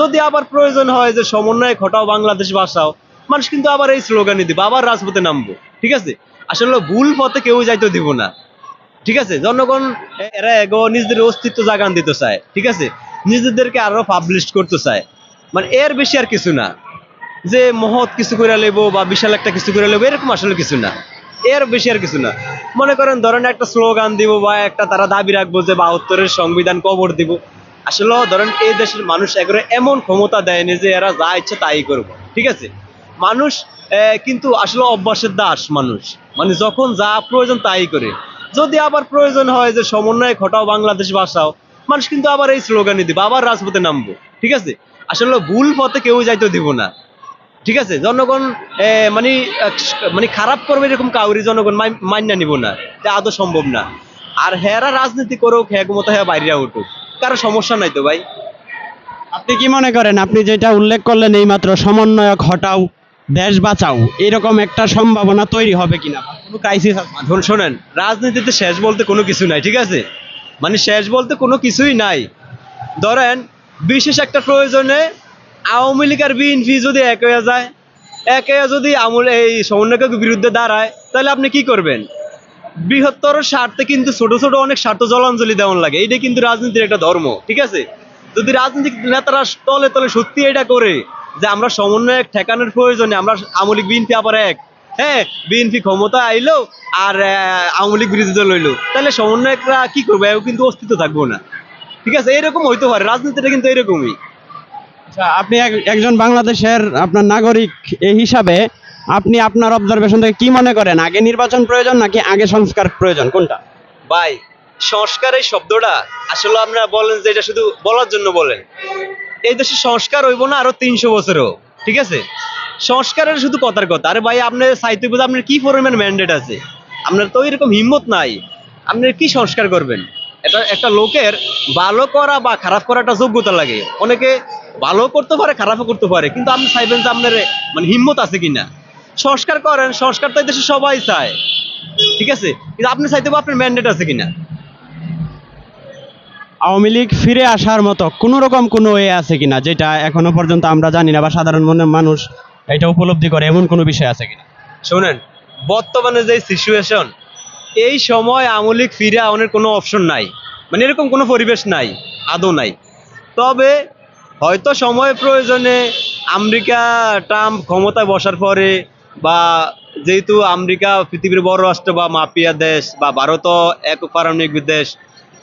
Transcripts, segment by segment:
যদি আবার প্রয়োজন হয় যে সমন্বয় ঘটাও বাংলাদেশ বাসাও মানুষ কিন্তু আবার এই স্লোগানই দিবে, আবার রাজপথে নামবো, ঠিক আছে? আসলে ভুল পথে কেউ যাইতে দিব না, ঠিক আছে? জনগণ এরা এগো, নিজেদের অস্তিত্ব জাগান দিতে চায়, ঠিক আছে? নিজেদেরকে আরও পাবলিশ করতে চায়। মানে এর বেশি আর কিছু না, যে মহৎ কিছু করে লেবো বা বিশাল একটা কিছু করে লেবো, এরকম আসলে কিছু না, এর বেশি আর কিছু না। মনে করেন, ধরেন একটা স্লোগান দিব বা একটা তারা দাবি রাখব যে বাহাত্তরের সংবিধান কবর দিব আসলে ধরেন এই দেশের মানুষ একবারে এমন ক্ষমতা দেয়নি যে এরা যা ইচ্ছে তাই করব, ঠিক আছে? মানুষ কিন্তু আসলে অভ্যাসের দাস মানুষ। মানে যখন যা প্রয়োজন তাই করে। যদি আবার প্রয়োজন হয় যে সমন্বয় ঘটাও বাংলাদেশ বাসাও মানুষ কিন্তু আবার এই স্লোগানই দিবে, আবার রাজপথে নামবো, ঠিক আছে? আসলে ভুল পথে কেউ যাইতে দিব না, ঠিক আছে? জনগণ মানে মানে খারাপ করবে এরকম কাউরি জনগণ মান্য নিব না, এটা আদৌ সম্ভব না। আর হেরা রাজনীতি করুক হ্যাঁ মতো হ্যাঁ বাইরে উঠুক। কারও সমস্যা নাই তো ভাই? আপনি কি মনে করেন আপনি যেটা উল্লেখ করলেন এইমাত্র সমন্বয়ক হটাও দেশ বাঁচাও এরকম একটা সম্ভাবনা তৈরি হবে কিনা? কোনো ক্রাইসিস এখন শোনেন রাজনীতিতে শেষ বলতে কোনো কিছু নাই ঠিক আছে? মানে শেষ বলতে কোনো কিছুই নাই। ধরেন বিশেষ একটা প্রয়োজনে আওয়ামী লীগ আর বিএনপি যদি এক হয়ে যায় এক হয়ে যদি আমল এই সমন্বয়কের বিরুদ্ধে দাঁড়ায় তাহলে আপনি কি করবেন? বৃহত্তর স্বার্থে কিন্তু ছোট ছোট অনেক স্বার্থ জলাঞ্জলি দেওয়ান লাগে। এইটা কিন্তু রাজনীতির একটা ধর্ম, ঠিক আছে? যদি রাজনৈতিক নেতারা তলে তলে সত্যি এটা করে যে আমরা সমন্বয়ক, ঠেকানোর প্রয়োজনে আমরা আওয়ামী লীগ, বিএনপি আবার এক। হ্যাঁ বিএনপি ক্ষমতা আইলো আর আওয়ামী লীগ বিরোধী দল হইল। তাহলে সমন্বয়করা কি করবে? এও কিন্তু অস্তিত্ব থাকব না। ঠিক আছে? এরকম হইতে পারে। রাজনীতিটা কিন্তু এরকমই। আচ্ছা আপনি এক- একজন বাংলাদেশের আপনার নাগরিক এই হিসাবে আপনি আপনার অবজারভেশন থেকে কি মনে করেন? আগে নির্বাচন প্রয়োজন নাকি আগে সংস্কার প্রয়োজন? কোনটা? ভাই, সংস্কার এই শব্দটা আসলে আপনারা বলেন যে এটা শুধু বলার জন্য বলেন। এই দেশে সংস্কার হইব না আরও তিনশো বছরও, ঠিক আছে? সংস্কারের শুধু কথার কথা। আরে ভাই আপনি সাহিত্য বোধ আপনার কি পরিমাণ ম্যান্ডেট আছে? আপনার তো এরকম হিম্মত নাই। আপনি কি সংস্কার করবেন? এটা একটা লোকের ভালো করা বা খারাপ করা একটা যোগ্যতা লাগে। অনেকে ভালো করতে পারে, খারাপও করতে পারে, কিন্তু আপনি চাইবেন যে আপনার মানে হিম্মত আছে কিনা। সংস্কার করেন সংস্কার তো দেশে সবাই চায়। ঠিক আছে? কিন্তু আপনি চাইতে আপনার ম্যান্ডেট আছে কিনা? আওয়ামী লীগ ফিরে আসার মতো কোনো রকম কোনো ওয়ে আছে কিনা যেটা এখনও পর্যন্ত আমরা জানি না বা সাধারণ মনের মানুষ এটা উপলব্ধি করে এমন কোনো বিষয় আছে কিনা? শোনেন বর্তমানে যে সিচুয়েশন এই সময় আওয়ামী লীগ ফিরে আওয়ানোর কোনো অপশন নাই। মানে এরকম কোনো পরিবেশ নাই আদৌ নাই। তবে হয়তো সময় প্রয়োজনে আমেরিকা ট্রাম্প ক্ষমতায় বসার পরে বা যেহেতু আমেরিকা পৃথিবীর বড় রাষ্ট্র বা মাফিয়া দেশ বা ভারতও এক পারমাণবিক দেশ,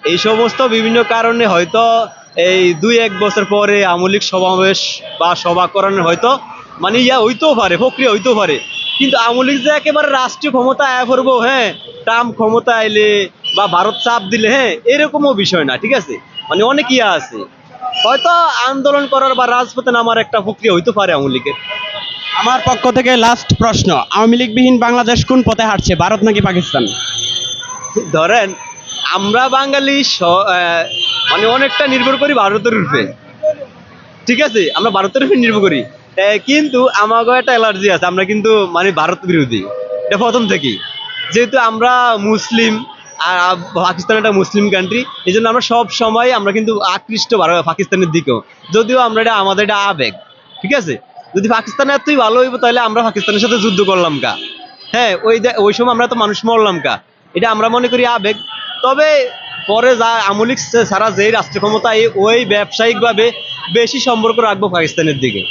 এই সমস্ত বিভিন্ন কারণে হয়তো এই দুই এক বছর পরে আওয়ামী লীগ সমাবেশ বা সভা করানোর হয়তো মানে ইয়া হইতেও পারে, প্রক্রিয়া হইতেও পারে। কিন্তু আওয়ামী লীগ যে একেবারে রাষ্ট্রীয় ক্ষমতা আয়া করব হ্যাঁ ট্রাম্প ক্ষমতা আইলে বা ভারত চাপ দিলে হ্যাঁ এরকমও বিষয় না, ঠিক আছে? মানে অনেক ইয়া আছে। হয়তো আন্দোলন করার বা রাজপথে নামার একটা প্রক্রিয়া হইতে পারে আওয়ামী লীগের আমার পক্ষ থেকে লাস্ট প্রশ্ন, আওয়ামী লীগবিহীন বাংলাদেশ কোন পথে হাঁটছে, ভারত নাকি পাকিস্তান? ধরেন, আমরা বাঙালি মানে অনেকটা নির্ভর করি ভারতের উপরে। ঠিক আছে? আমরা ভারতের উপরে নির্ভর করি। কিন্তু আমাকে একটা অ্যালার্জি আছে, আমরা কিন্তু মানে ভারত বিরোধী। এটা প্রথম থেকেই। যেহেতু আমরা মুসলিম, আর পাকিস্তান একটা মুসলিম কান্ট্রি এই জন্য আমরা সব সময় আমরা কিন্তু আকৃষ্ট পাকিস্তানের দিকেও। যদিও আমরা এটা আমাদের এটা আবেগ। ঠিক আছে? যদি পাকিস্তান এতই ভালো হইব, তাহলে আমরা পাকিস্তানের সাথে যুদ্ধ করলাম কা। হ্যাঁ ওই ওই সময় আমরা তো মানুষ মরলাম কা। এটা আমরা মনে করি আবেগ। তবে পরে যা আমলিক সারা যেই রাষ্ট্র ক্ষমতা ওই ব্যবসায়িকভাবে বেশি সম্পর্ক রাখব পাকিস্তানের দিকে।